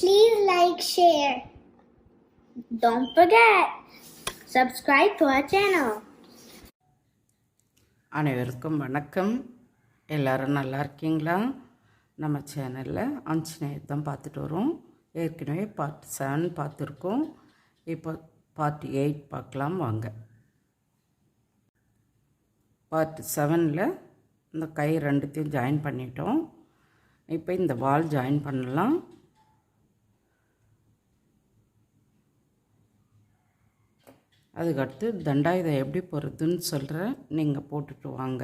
Please like, share. Don't forget, subscribe to our channel. அனைவருக்கும் வணக்கம். எல்லாரும் நல்லா இருக்கீங்களா? நம்ம சேனலில் ஆஞ்சநேயர் தான் பார்த்துட்டு வரோம். ஏற்கனவே பார்ட் செவன் பார்த்துருக்கோம். இப்போ பார்ட் எயிட் பார்க்கலாம் வாங்க. பார்ட் செவனில் இந்த கை ரெண்டுத்தையும் ஜாயின் பண்ணிட்டோம். இப்போ இந்த வால் ஜாயின் பண்ணலாம். அதுக்கடுத்து தண்டாயுதம் எப்படி போடுறதுன்னு சொல்கிறேன் நீங்கள் போட்டுட்டு வாங்க.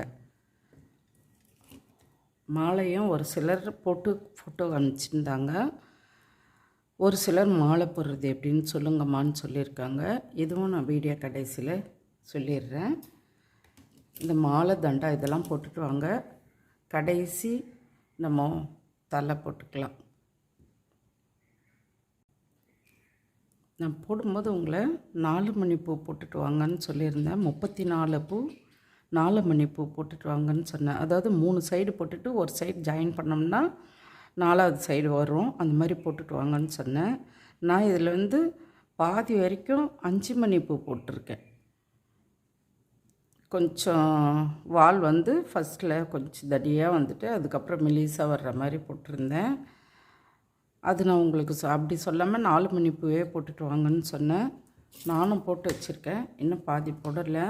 மாலையும் ஒரு சிலர் போட்டு ஃபோட்டோ அனுப்பிச்சிருந்தாங்க ஒரு சிலர் மாலை போடுறது எப்படின்னு சொல்லுங்கம்மான்னு சொல்லியிருக்காங்க. இதுவும் நான் வீடியோ கடைசியில் சொல்லிடுறேன். இந்த மாலை தண்டா இதெல்லாம் போட்டுட்டு வாங்க. கடைசி நம்ம தலை போட்டுக்கலாம். நான் போடும்போது உங்களை நாலு மணி பூ போட்டுட்டு வாங்கன்னு சொல்லியிருந்தேன். முப்பத்தி நாலு பூ நாலு மணி பூ போட்டுட்டு வாங்கன்னு சொன்னேன். அதாவது மூணு சைடு போட்டுட்டு ஒரு சைடு ஜாயின் பண்ணோம்னா நாலாவது சைடு வரும். அந்த மாதிரி போட்டுட்டு வாங்கன்னு சொன்னேன். நான் இதில் வந்து பாதி வரைக்கும் அஞ்சு மணி பூ போட்டிருக்கேன். கொஞ்சம் வால் வந்து ஃபஸ்ட்டில் கொஞ்சம் தடியாக வந்துட்டு அதுக்கப்புறம் மெலிசாக வர்ற மாதிரி போட்டிருந்தேன். அது நான் உங்களுக்கு அப்படி சொல்லாமல் நாலு மணி பூவே போட்டுட்டு வாங்கன்னு சொன்னேன். நானும் போட்டு வச்சுருக்கேன். இன்னும் பாதி போடலை.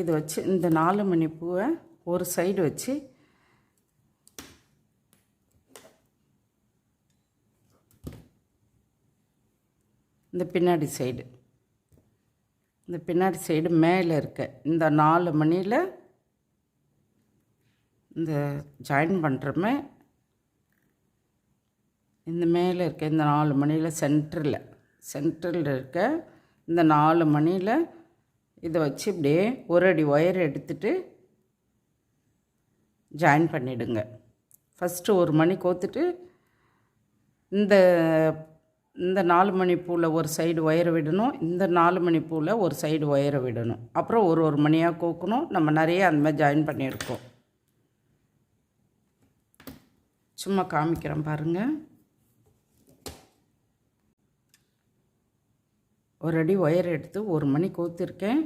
இது வச்சு இந்த நாலு மணி பூவை ஒரு சைடு வச்சு இந்த பின்னாடி சைடு இந்த பின்னாடி சைடு மேலே இருக்க இந்த நாலு மணியில் இந்த ஜாயின் பண்ணுறமே இந்த மேலே இருக்க இந்த நாலு மணியில் சென்டரில் சென்டரில் இருக்க இந்த நாலு மணியில் இதை வச்சு இப்படியே ஒரு அடி ஒயர் எடுத்துட்டு ஜாயின் பண்ணிவிடுங்க ஃபஸ்ட்டு ஒரு மணி கோத்துட்டு இந்த இந்த நாலு மணி பூவில் ஒரு சைடு ஒயரை விடணும் இந்த நாலு மணி பூவில் ஒரு சைடு ஒயரை விடணும். அப்புறம் ஒரு ஒரு மணியாக கோக்கணும். நம்ம நிறைய அந்த மாதிரி ஜாயின் பண்ணியிருக்கோம். சும்மா காமிக்கிறேன் பாருங்கள் ஒரு அடி ஒயர் எடுத்து ஒரு மணி கோத்திருக்கேன்.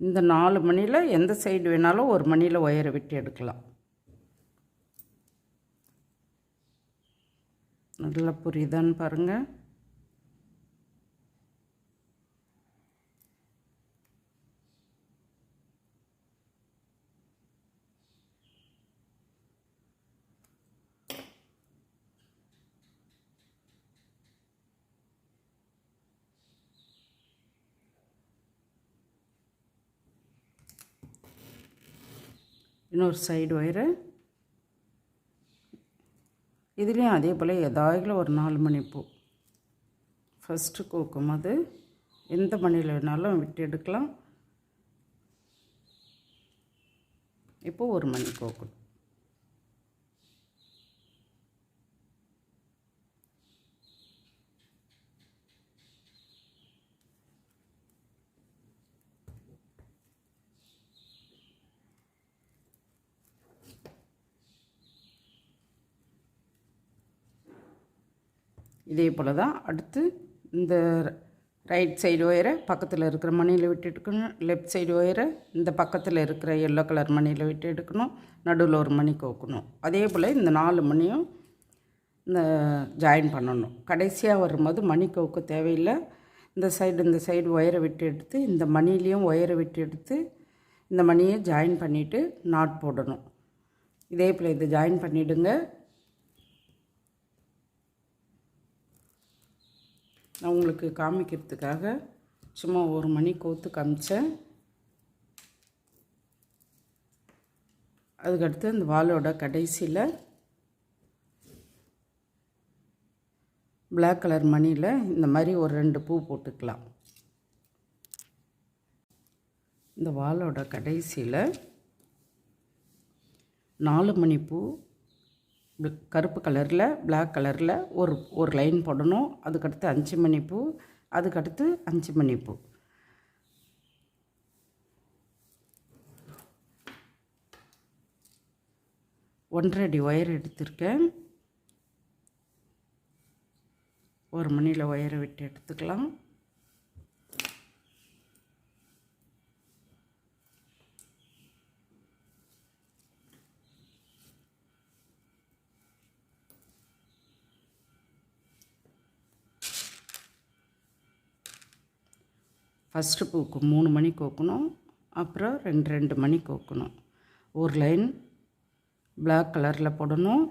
இந்த நாலு மணியில் எந்த சைடு வேணாலும் ஒரு மணியில் ஒயரை விட்டு எடுக்கலாம். நல்லா புரியுதான்னு பாருங்கள் இன்னொரு சைடு ஒயரு இதுலேயும் அதே போல் ஏதாவது ஒரு நாலு மணி பூ. ஃபஸ்ட்டு கோக்கும் அது. எந்த மணியில் வேணாலும் விட்டு எடுக்கலாம். இப்போது ஒரு மணி கோக்கணும் இதே போல் தான் அடுத்து இந்த ரைட் சைடு ஒயரை பக்கத்தில் இருக்கிற மணியில் விட்டு எடுக்கணும். லெஃப்ட் சைடு ஒயரை இந்த பக்கத்தில் இருக்கிற எல்லோ கலர் மணியில் விட்டு எடுக்கணும். நடுவில் ஒரு மணி கோக்கணும். அதே போல் இந்த நாலு மணியும் இந்த ஜாயின் பண்ணணும். கடைசியாக வரும்போது மணி கோக்க தேவையில்லை. இந்த சைடு இந்த சைடு ஒயரை விட்டு எடுத்து இந்த மணிலையும் ஒயரை விட்டு எடுத்து இந்த மணியை ஜாயின் பண்ணிவிட்டு நாட் போடணும். இதே போல் இதை ஜாயின் பண்ணிவிடுங்க நான் உங்களுக்கு காமிக்கிறதுக்காக சும்மா ஒரு மணி கோத்து காமிச்சேன். அதுக்கடுத்து இந்த வாலோட கடைசியில் பிளாக் கலர் மணியில் இந்த மாதிரி ஒரு ரெண்டு பூ போட்டுக்கலாம். இந்த வாலோட கடைசியில் நாலு மணி பூ கருப்பு கலரில் பிளாக் கலரில் ஒரு ஒரு லைன் போடணும். அதுக்கடுத்து அஞ்சு மணி பூ அதுக்கடுத்து அஞ்சு மணிப்பூ. ஒன்றரை அடி ஒயர் எடுத்திருக்கேன். ஒரு மணியில் ஒயரை விட்டு எடுத்துக்கலாம். ஃபஸ்ட்டு பூக்கு மூணு மணி கோக்கணும். அப்புறம் ரெண்டு ரெண்டு மணி கோக்கணும். ஒரு லைன் பிளாக் கலரில் போடணும்.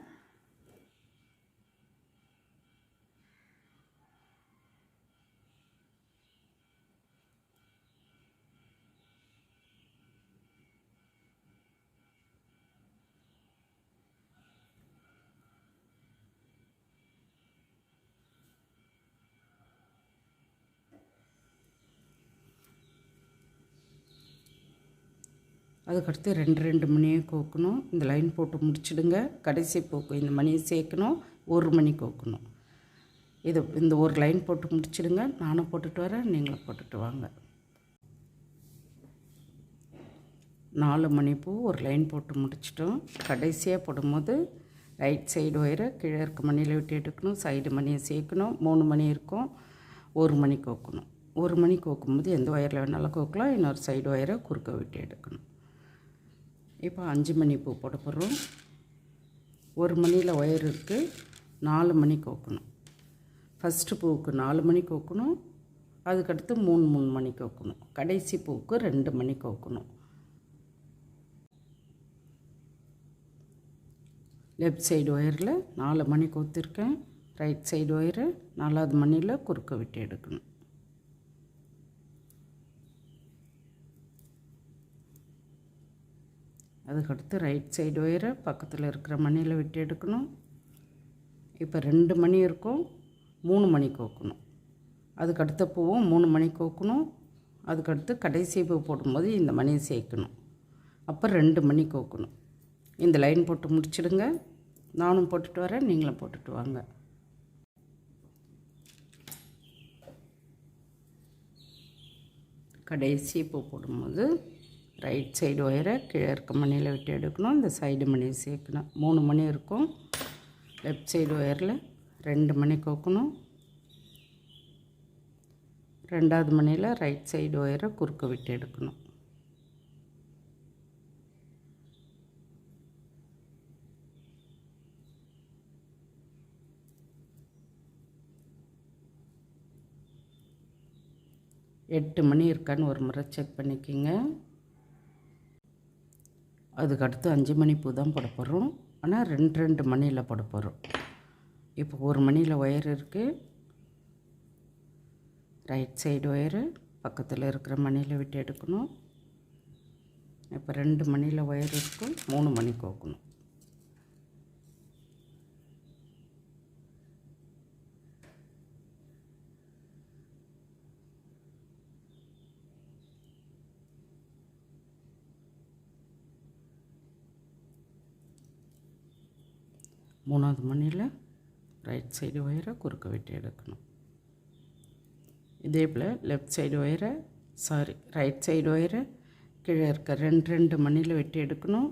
அதுக்கடுத்து ரெண்டு ரெண்டு மணியை கோக்கணும். இந்த லைன் போட்டு முடிச்சிடுங்க. கடைசி போக்கு இந்த மணியை சேர்க்கணும். ஒரு மணி கோக்கணும். இது இந்த ஒரு லைன் போட்டு முடிச்சிடுங்க. நானும் போட்டுட்டு வரேன். நீங்களும் போட்டுட்டு வாங்க. நாலு மணி பூ ஒரு லைன் போட்டு முடிச்சிட்டோம். கடைசியாக போடும்போது ரைட் சைடு ஒயரை கீழே இருக்க மணியில் விட்டு எடுக்கணும். சைடு மணியை சேர்க்கணும். மூணு மணி இருக்கும். ஒரு மணி கோக்கணும். ஒரு மணி கோக்கும்போது எந்த ஒயரில் வேணாலும் கோக்கலாம். இன்னொரு சைடு ஒயரை குறுக்க விட்டு எடுக்கணும். இப்போ அஞ்சு மணி பூ போட போகிறோம். ஒரு மணியில் ஒயர் இருக்குது நாலு மணி கோக்கணும். ஃபஸ்ட்டு பூவுக்கு நாலு மணி கோக்கணும். அதுக்கடுத்து மூணு மூணு மணி கோக்கணும். கடைசி பூவுக்கு ரெண்டு மணி கோக்கணும். லெஃப்ட் சைடு ஒயரில் நாலு மணி கோத்திருக்கேன். ரைட் சைடு ஒயரை நாலாவது மணியில் குறுக்க விட்டு எடுக்கணும். அதுக்கடுத்து ரைட் சைடு ஒயரை பக்கத்தில் இருக்கிற மணியில் விட்டு எடுக்கணும். இப்போ ரெண்டு மணி இருக்கும் மூணு மணி கோக்கணும். அதுக்கடுத்த பூவும் மூணு மணி கோக்கணும். அதுக்கடுத்து கடைசி பூ போடும்போது இந்த மணியை சேர்க்கணும். அப்போ ரெண்டு மணி கோக்கணும். இந்த லைன் போட்டு முடிச்சிடுங்க. நானும் போட்டுட்டு வரேன் நீங்களும் போட்டுட்டு வாங்க. கடைசி பூ போடும்போது ரைட் சைடு ஒயரை கீழே இருக்க மணியில் விட்டு எடுக்கணும். இந்த சைடு மணியை சேர்க்கணும். மூணு மணி இருக்கும். லெஃப்ட் சைடு ஒயரில் ரெண்டு மணி கோக்கணும். ரெண்டாவது மணியில் ரைட் சைடு ஒயரை குறுக்க விட்டு எடுக்கணும். எட்டு மணி இருக்கான்னு ஒரு முறை செக் பண்ணிக்கிங்க. அதுக்கு அடுத்து அஞ்சு மணி பூ தான் போட போகிறோம் ஆனால் ரெண்டு ரெண்டு மணியில் போட போகிறோம் இப்போ ஒரு மணியில் ஒயர் இருக்குது ரைட் சைடு ஒயரு பக்கத்தில் இருக்கிற மணியில் விட்டு எடுக்கணும். இப்போ ரெண்டு மணியில் ஒயர் இருக்கும் மூணு மணி கோக்கணும் மூணாவது மணியில் ரைட் சைடு ஒயரை குறுக்க விட்டு எடுக்கணும். இதே போல் லெஃப்ட் சைடு ஒயரை சாரி ரைட் சைடு ஒயரை கீழே இருக்க ரெண்டு ரெண்டு மணியில் வெட்டி எடுக்கணும்.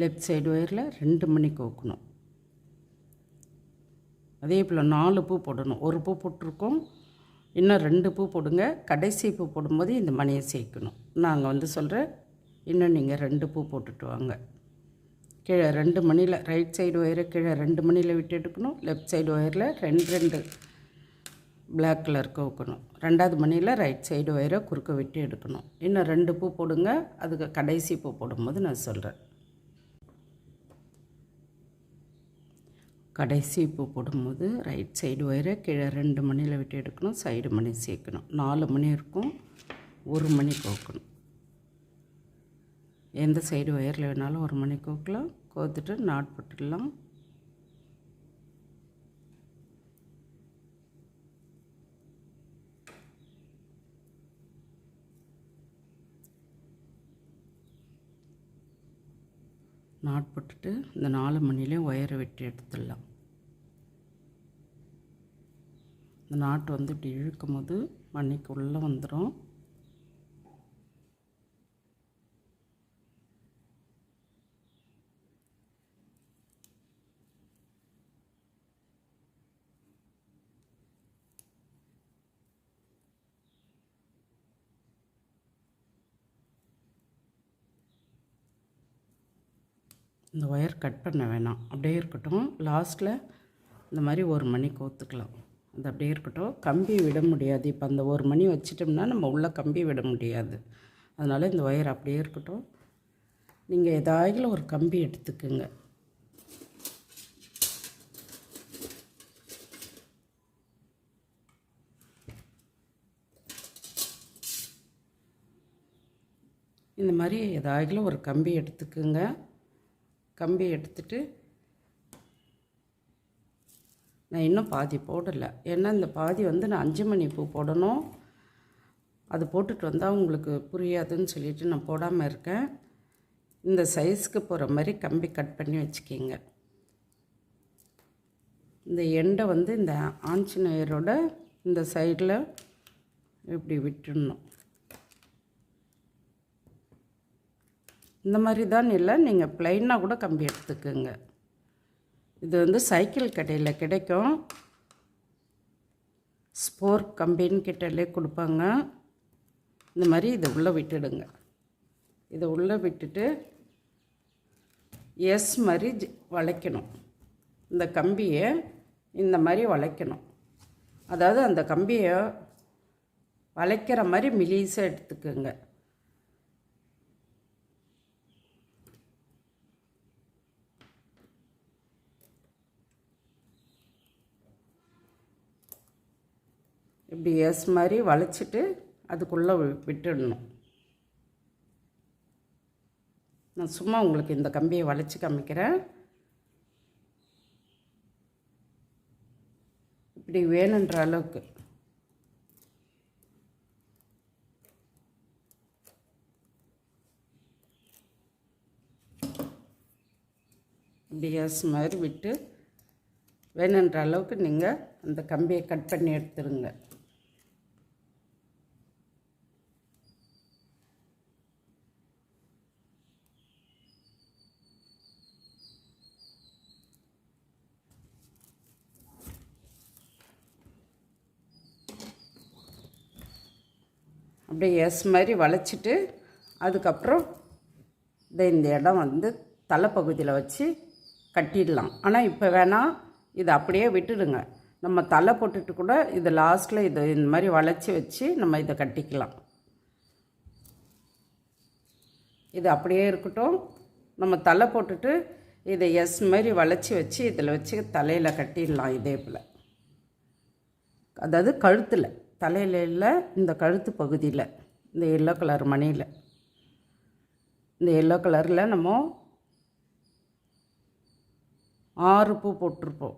லெஃப்ட் சைடு ஒயரில் ரெண்டு மணிக்கு ஓக்கணும் அதே போல் நாலு பூ போடணும். ஒரு பூ போட்டிருக்கோம். இன்னும் ரெண்டு பூ போடுங்க. கடைசி பூ போடும்போது இந்த மணியை சேர்க்கணும். நாங்கள் வந்து சொல்கிறேன் இன்னும் நீங்கள் ரெண்டு பூ போட்டுட்டு வாங்க. கீழே ரெண்டு மணியில் ரைட் சைடு ஒயரை கீழே ரெண்டு மணியில் விட்டு எடுக்கணும். லெஃப்ட் சைடு ஒயரில் ரெண்டு ரெண்டு பிளாக் கலர் வைக்கணும் ரெண்டாவது மணியில் ரைட் சைடு ஒயரை குறுக்க விட்டு எடுக்கணும். இன்னும் ரெண்டு பூ போடுங்க. அதுக்கு கடைசி பூ போடும்போது நான் சொல்கிறேன் கடைசி பூ போடும்போது ரைட் சைடு ஒயரை கீழே ரெண்டு மணியில் விட்டு எடுக்கணும் சைடு மணி சேர்க்கணும். நாலு மணி இருக்கும் ஒரு மணி கோக்கணும். எந்த சைடு ஒயரில் வேணாலும் ஒரு மணி கோக்கலாம் கோத்துட்டு நாட் போட்டுடலாம். நாட் போட்டுட்டு இந்த நாலு மணிலையும் ஒயரை வெட்டி எடுத்துடலாம். இந்த நாட்டு வந்து இப்படி இழுக்கும் போது மண்ணிக்கு உள்ளே வந்துடும் இந்த ஒயர் கட் பண்ண வேணாம். அப்படியே இருக்கட்டும். லாஸ்ட்டில் இந்த மாதிரி ஒரு மணி கோத்துக்கலாம். அது அப்படியே இருக்கட்டும். கம்பி விட முடியாது. இப்போ அந்த ஒரு மணி வச்சிட்டோம்னா நம்ம உள்ளே கம்பி விட முடியாது. அதனால் இந்த ஒயர் அப்படியே இருக்கட்டும். நீங்கள் ஏதாயிலும் ஒரு கம்பி எடுத்துக்குங்க. இந்த மாதிரி ஏதாயிலும் ஒரு கம்பி எடுத்துக்குங்க. கம்பி எடுத்துட்டு நான் இன்னும் பாதி போடலை. ஏன்னா இந்த பாதி வந்து நான் அஞ்சு மணி பூ போடணும். அது போட்டுட்டு வந்தால் உங்களுக்கு புரியாதுன்னு சொல்லிட்டு நான் போடாமல் இருக்கேன். இந்த சைஸ்க்கு போகிற மாதிரி கம்பி கட் பண்ணி வச்சுக்கிங்க. இந்த எண்டை வந்து இந்த ஆஞ்சநேயரோட இந்த சைடில் இப்படி விட்டுடணும். இந்த மாதிரி தான் இல்லை. நீங்கள் பிளைனாக கூட கம்பி எடுத்துக்கோங்க. இது வந்து சைக்கிள் கடையில் கிடைக்கும். ஸ்போர் கம்பின்னு கிட்டலே கொடுப்பாங்க. இந்த மாதிரி இதை உள்ளே விட்டுடுங்க. இதை உள்ளே விட்டுட்டு எஸ் மாதிரி ஜ- வளைக்கணும். இந்த கம்பியை இந்த மாதிரி வளைக்கணும். அதாவது அந்த கம்பியை வளைக்கிற மாதிரி மிலீஸாக எடுத்துக்கோங்க. இப்படி எஸ் மாதிரி வளைச்சிட்டு அதுக்குள்ளே விட்டுடணும். நான் சும்மா உங்களுக்கு இந்த கம்பியை வளைச்சி காமிக்கிறேன். இப்படி வேணுன்ற அளவுக்கு. இப்படி எஸ் மாதிரி விட்டு வேணுன்ற அளவுக்கு நீங்கள் அந்த கம்பியை கட் பண்ணி எடுத்துருங்க. அப்படியே எஸ் மாதிரி வளைச்சிட்டு அதுக்கப்புறம் இந்த இந்த இடம் வந்து தலைப்பகுதியில் வச்சு கட்டிடலாம். ஆனால் இப்போ வேணால் இதை அப்படியே விட்டுடுங்க. நம்ம தலை போட்டுட்டு கூட இது லாஸ்ட்டில் இதை இந்த மாதிரி வளைச்சி வச்சு நம்ம இதை கட்டிக்கலாம். இது அப்படியே இருக்கட்டும். நம்ம தலை போட்டுட்டு இதை எஸ் மாதிரி வளைச்சி வச்சு இதில் வச்சு தலையில் கட்டிடலாம் இதே போல். அதாவது கழுத்தில். தலையில் இல்லை இந்த கழுத்து பகுதியில் இந்த எல்லோ கலர் மணியில். இந்த எல்லோ கலரில் நம்ம ஆறு பூ போட்டிருப்போம்.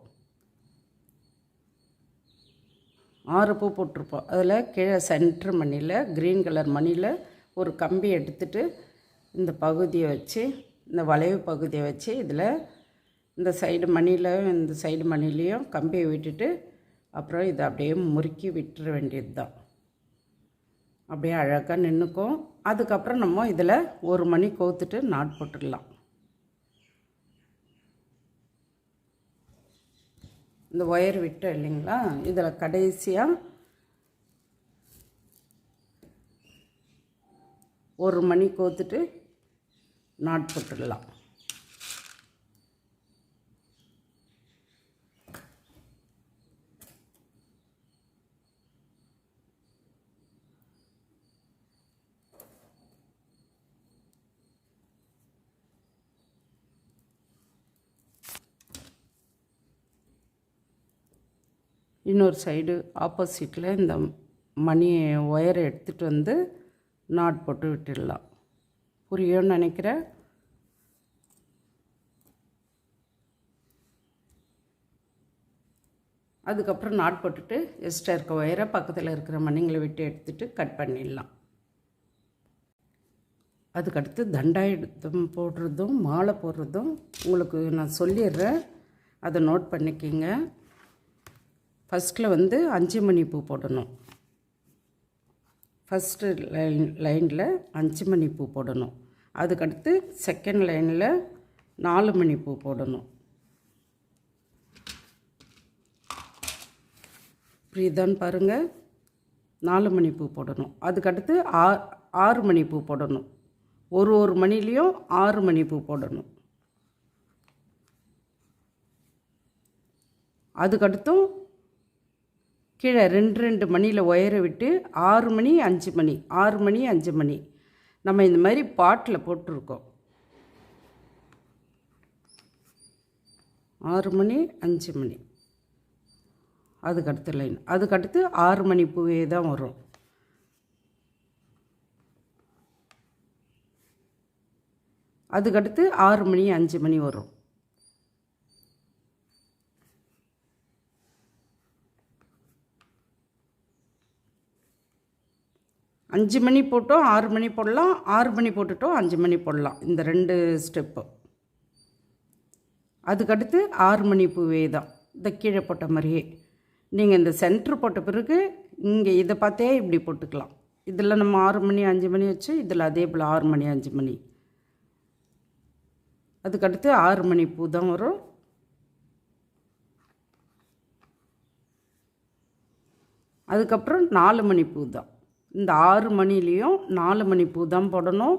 ஆறு பூ போட்டிருப்போம். அதில் கீழே சென்ட்ரு மணியில் க்ரீன் கலர் மணியில் ஒரு கம்பி எடுத்துட்டு இந்த பகுதியை வச்சு இந்த வளைவு பகுதியை வச்சு இதில் இந்த சைடு மணிலையும் இந்த சைடு மணிலையும் கம்பியை விட்டுட்டு அப்புறம் இதை அப்படியே முறுக்கி விட்டுற வேண்டியது தான் அப்படியே அழகாக நின்றுக்கும் அதுக்கப்புறம் நம்ம இதில் ஒரு மணி கோத்துட்டு நாட் போட்டுடலாம். இந்த ஒயர் விட்டோம் இல்லைங்களா? இதில் கடைசியாக ஒரு மணி கோத்துட்டு நாட் போட்டுடலாம். இன்னொரு சைடு ஆப்போசிட்டில் இந்த மணி ஒயரை எடுத்துகிட்டு வந்து நாட் போட்டு விட்டுடலாம். புரியும்னு நினைக்கிறேன் அதுக்கப்புறம் நாட் போட்டுட்டு எக்ஸ்ட்ரா இருக்க ஒயரை பக்கத்தில் இருக்கிற மணிங்களை விட்டு எடுத்துகிட்டு கட் பண்ணிடலாம். அதுக்கடுத்து தண்டாயுதம் போடுறதும் மாலை போடுறதும் உங்களுக்கு நான் சொல்லிடுறேன். அதை நோட் பண்ணிக்கிங்க. ஃபஸ்ட்டில் வந்து அஞ்சு மணி பூ போடணும். ஃபஸ்ட்டு லைன் லைனில் அஞ்சு மணி பூ போடணும். அதுக்கடுத்து செகண்ட் லைனில் நாலு மணி பூ போடணும். புரியுதான்னு பாருங்கள் நாலு மணி பூ போடணும். அதுக்கடுத்து ஆ ஆறு மணி பூ போடணும். ஒரு ஒரு மணிலேயும் ஆறு மணி பூ போடணும். அதுக்கடுத்தும் கீழே ரெண்டு ரெண்டு மணியில் ஒயரை விட்டு ஆறு மணி அஞ்சு மணி ஆறு மணி அஞ்சு மணி. நம்ம இந்த மாதிரி பாட்டில் போட்டிருக்கோம். ஆறு மணி அஞ்சு மணி. அதுக்கடுத்து லைன் அதுக்கடுத்து ஆறு மணி பூவே தான் வரும். அதுக்கடுத்து ஆறு மணி அஞ்சு மணி வரும். அஞ்சு மணி போட்டோம் ஆறு மணி போடலாம் ஆறு மணி போட்டுட்டோம் அஞ்சு மணி போடலாம். இந்த ரெண்டு ஸ்டெப்பு. அதுக்கடுத்து ஆறு மணி பூவே தான். இந்த கீழே போட்ட மாதிரியே. நீங்கள் இந்த சென்ட்ரு போட்ட பிறகு இங்கே இதை பார்த்தே இப்படி போட்டுக்கலாம். இதில் நம்ம ஆறு மணி அஞ்சு மணி வச்சு இதில் அதே போல் ஆறு மணி அஞ்சு மணி. அதுக்கடுத்து ஆறு மணி பூ தான் வரும். அதுக்கப்புறம் நாலு மணி பூ தான். இந்த ஆறு மணிலேயும் நாலு மணி பூ தான் போடணும்.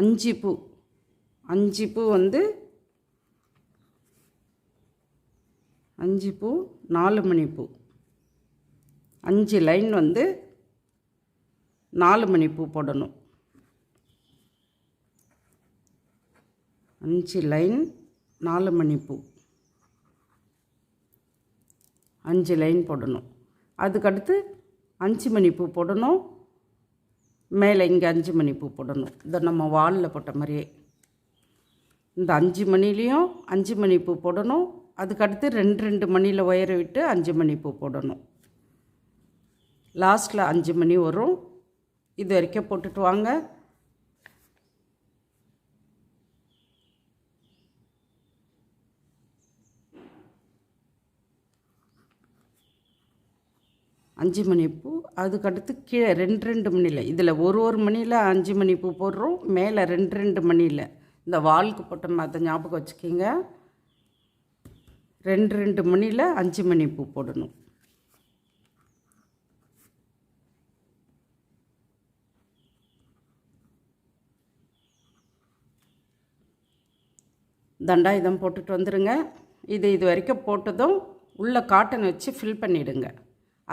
அஞ்சு பூ. அஞ்சு பூ வந்து அஞ்சு பூ நாலு மணி பூ. அஞ்சு லைன் வந்து நாலு மணி பூ போடணும். அஞ்சு லைன் நாலு மணி பூ. அஞ்சு லைன் போடணும். அதுக்கடுத்து அஞ்சு மணி பூ போடணும். மேலே இங்கே அஞ்சு மணி பூ போடணும். இதை நம்ம வாலில் போட்ட மாதிரியே. இந்த அஞ்சு மணிலேயும் அஞ்சு மணி பூ போடணும். அதுக்கடுத்து ரெண்டு ரெண்டு மணியில் ஒயரை விட்டு அஞ்சு மணி பூ போடணும். லாஸ்ட்டில் அஞ்சு மணி வரும். இது வரைக்கும் போட்டுட்டு வாங்க. அஞ்சு மணி பூ அதுக்கடுத்து கீழே ரெண்டு ரெண்டு மணியில். இதில் ஒரு ஒரு மணியில் அஞ்சு மணி பூ போடுறோம் மேலே ரெண்டு ரெண்டு மணியில். இந்த வாலுக்கு போட்ட மாதிரி ஞாபகம் வச்சுக்கிங்க. ரெண்டு ரெண்டு மணியில் அஞ்சு மணி பூ போடணும். தண்டாயுதம் போட்டுட்டு வந்துடுங்க இது இது வரைக்கும் போட்டதும் உள்ளே காட்டன் வச்சு ஃபில் பண்ணிவிடுங்க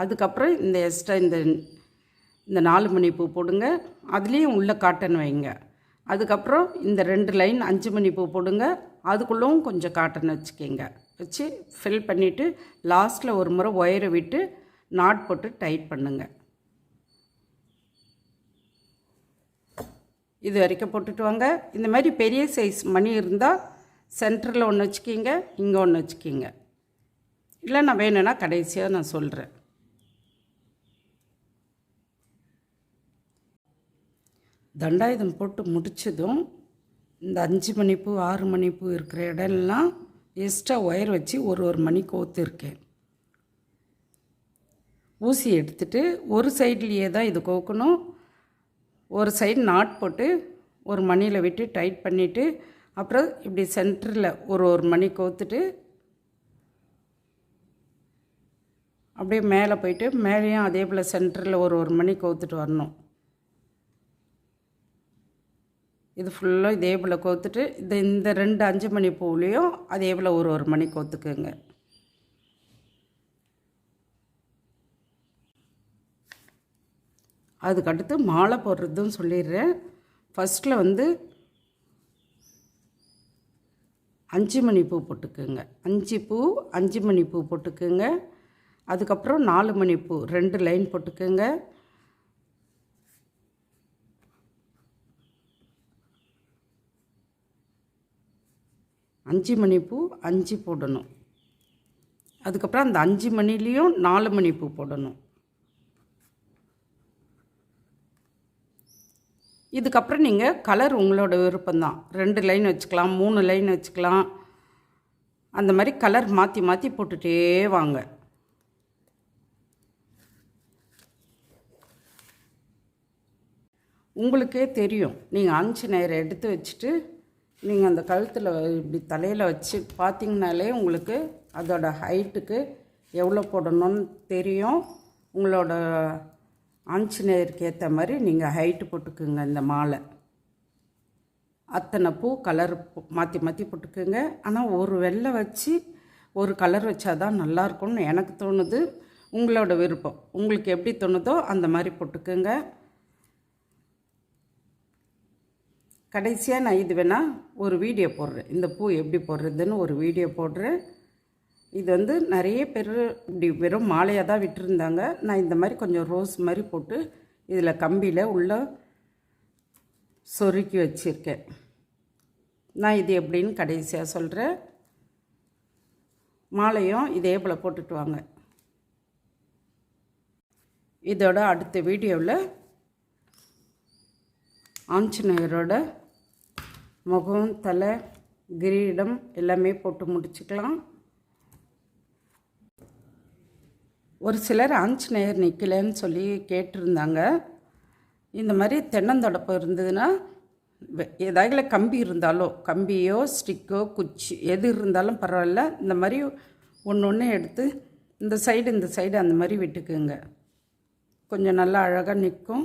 அதுக்கப்புறம் இந்த எக்ஸ்ட்ரா இந்த இந்த நாலு மணி பூ போடுங்க. அதுலேயும் உள்ள காட்டன் வைங்க. அதுக்கப்புறம் இந்த ரெண்டு லைன் அஞ்சு மணி பூ போடுங்க. அதுக்குள்ளவும் கொஞ்சம் காட்டன் வச்சுக்கிங்க. வச்சு ஃபில் பண்ணிவிட்டு லாஸ்ட்டில் ஒரு முறை ஒயரை விட்டு நாட் போட்டு டைட் பண்ணுங்க. இது வரைக்கும் போட்டுட்டு வாங்க. இந்த மாதிரி பெரிய சைஸ் மணி இருந்தால் சென்டரில் ஒன்று வச்சுக்கிங்க இங்கே ஒன்று வச்சுக்கிங்க. இல்லை நான் வேணும்னா கடைசியாக நான் சொல்கிறேன் தண்டாயுதம் போட்டு முடித்ததும் இந்த அஞ்சு மணிப்பூ ஆறு மணிப்பூ இருக்கிற இடம்லாம் எக்ஸ்ட்ரா ஒயர் வச்சு ஒரு ஒரு மணி கோத்துருக்கேன். ஊசி எடுத்துட்டு ஒரு சைட்லேயே தான் இது கோக்கணும். ஒரு சைடு நாட் போட்டு ஒரு மணியில் விட்டு டைட் பண்ணிவிட்டு அப்புறம் இப்படி சென்டரில் ஒரு ஒரு மணி கோத்துட்டு அப்படியே மேலே போயிட்டு மேலேயும் அதே போல் சென்டரில் ஒரு ஒரு மணி கோத்துட்டு வரணும். இது ஃபுல்லாக இதே போல் கோத்துட்டு இந்த இந்த ரெண்டு அஞ்சு மணி பூவிலையும் அதே போல் ஒரு ஒரு மணி கோத்துக்குங்க. அதுக்கடுத்து மாலை போடுறதும் சொல்லிடுறேன். ஃபஸ்ட்டில் வந்து அஞ்சு மணி பூ போட்டுக்குங்க. அஞ்சு பூ அஞ்சு மணி பூ போட்டுக்குங்க. அதுக்கப்புறம் நாலு மணி பூ ரெண்டு லைன் போட்டுக்குங்க. அஞ்சு மணி பூ அஞ்சு போடணும். அதுக்கப்புறம் அந்த அஞ்சு மணிலேயும் நாலு மணி பூ போடணும். இதுக்கப்புறம் நீங்கள் கலர் உங்களோட விருப்பம்தான். ரெண்டு லைன் வச்சுக்கலாம் மூணு லைன் வச்சுக்கலாம். அந்த மாதிரி கலர் மாற்றி மாற்றி போட்டுகிட்டே வாங்க. உங்களுக்கே தெரியும். நீங்கள் அஞ்சு நேரம் எடுத்து வச்சுட்டு நீங்கள் அந்த கழுத்தில் இப்படி தலையில் வச்சு பார்த்தீங்கனாலே உங்களுக்கு அதோட ஹைட்டுக்கு எவ்வளோ போடணும்னு தெரியும். உங்களோட ஆஞ்சநேயருக்கு ஏற்ற மாதிரி நீங்கள் ஹைட்டு போட்டுக்குங்க இந்த மாலை. அத்தனை பூ கலர் மாற்றி மாற்றி போட்டுக்குங்க. ஆனால் ஒரு வெள்ளை வச்சு ஒரு கலர் வச்சாதான் நல்லாயிருக்கும்னு எனக்கு தோணுது. உங்களோட விருப்பம். உங்களுக்கு எப்படி தோணுதோ அந்த மாதிரி போட்டுக்குங்க. கடைசியாக நான் இது வேணால் ஒரு வீடியோ போடுறேன். இந்த பூ எப்படி போடுறதுன்னு ஒரு வீடியோ போடுறேன். இது வந்து நிறைய பேர் இப்படி வெறும் மாலையாக தான் விட்டுருந்தாங்க. நான் இந்த மாதிரி கொஞ்சம் ரோஸ் மாதிரி போட்டு இதில் கம்பியில் உள்ள சொருக்கி வச்சுருக்கேன். நான் இது எப்படின்னு கடைசியாக சொல்கிறேன் மாலையும் இதே போல் போட்டுட்டு வாங்க. இதோட அடுத்த வீடியோவில் ஆஞ்சநேயரோட முகம் தலை கிரீடம் எல்லாமே போட்டு முடிச்சுக்கலாம். ஒரு சிலர் ஆஞ்சநேயர் நிற்கலன்னு சொல்லி கேட்டிருந்தாங்க. இந்த மாதிரி தென்னந்தொடப்பு இருந்ததுன்னா ஏதாவது கம்பி இருந்தாலோ கம்பியோ ஸ்டிக்கோ குச்சி எது இருந்தாலும் பரவாயில்ல. இந்த மாதிரி ஒன்று ஒன்று எடுத்து இந்த சைடு இந்த சைடு அந்த மாதிரி விட்டுக்குங்க. கொஞ்சம் நல்லா அழகாக நிற்கும்.